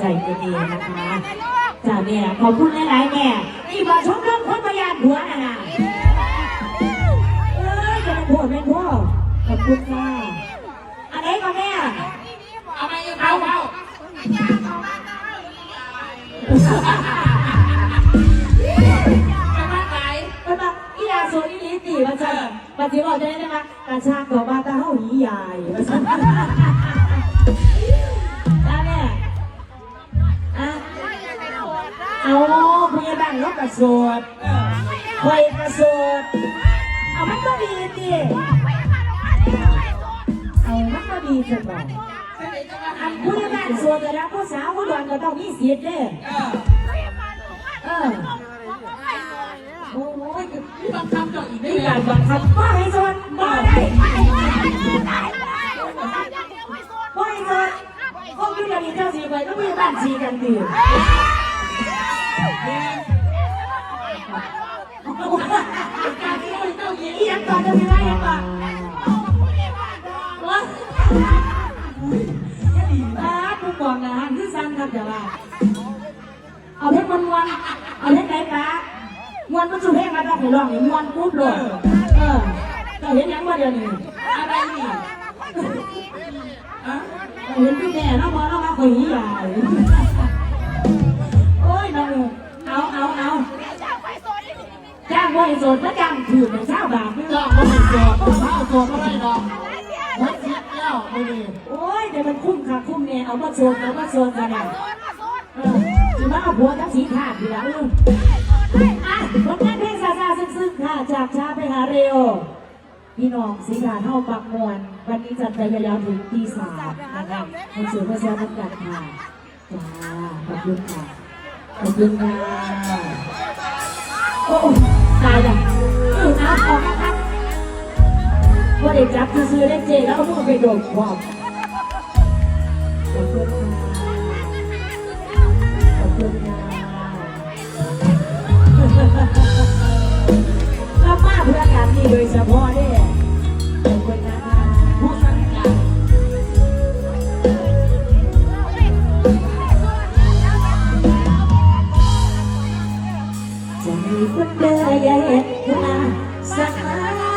ใจตัวเองนะคะจ้าแม่ขอบคุณหลายๆแม่ที่มาชมเรื่องคนประหยัดหัวน่ะนะเอ้ยจะเป็นพ่อเป็นพ่อขอบคุณค่ะอันไหนก็แม่เอาไปเอาเอาไปมาไหนก็มาอีลาโซนี่ลิตีมาจ้ะปฏิบัติได้นะคะกระชากตัวมาตาเฮาหีใหญ่มาจ้ะ พยาบาลรถกระสวดคอยกระสวดเอามันก็ดีดิเอามันก็ดีจังบอกอันผู้ใหญ่บ้านสวดแต่ละผู้สาวผู้ดอนก็ต้องมีสิทธิ์เด้อเออเออโอ้ยพี่บังคับเจ้าอีกได้นี่ไงการบังคับว่าให้สวดบ่ได้ว่าให้สวดพวกที่เรามีเจ้าสีไปก็มีบ้านสีกันดีอีหยัง ก่อนจะมีอะไรยังก่อนวะอ่าผู้กองนะฮะคือสั่นครับเดี๋ยวว่าเอาเพชรวันวันเอาเพชรไหนปะมวนมันสุเพลงมาต้องไปร้องอย่างมวนปุ๊บเลยเออเราเห็นยังว่าเดี๋ยวนี้อะไรนี่เห็นพี่แม่เนาะพอเรามาคุยใหญ่โจ้างว่าให้โสดแล้วจ้างถือเป็นเช้าบาทเจ้าก็ไม่จอดข้าวจอดอะไรดอกวัดสิบแล้วไม่ดีโอ้ยแต่มันคุ้มค่ะคุ้มเนี่ยเอามาโซนเอามาโซนกันเนี่ยเออถือว่าเอาผัวกับสีขาดอยู่แล้วเอออะผลงานเพลงซาซาซึ้งๆค่ะจากช้าไปหาเร็วพี่น้องสีขาเท่าปักมวนวันนี้จัดไปยาวๆถึงตีสามนะครับคุณสื่อมาแชร์กันกันค่ะจ้าขอบคุณค่ะขอบคุณค่ะโอ้ วันเด็กจับซื้อเล่นเจแล้วเอาพวกไปโดดความขอบคุณค่อบคุณค่ะก็มาเพื่อการนี้โดยเฉพาะเนี่ยขอบคุณนะผู้สังกัดใจคนเดินเย็นนา Sahara.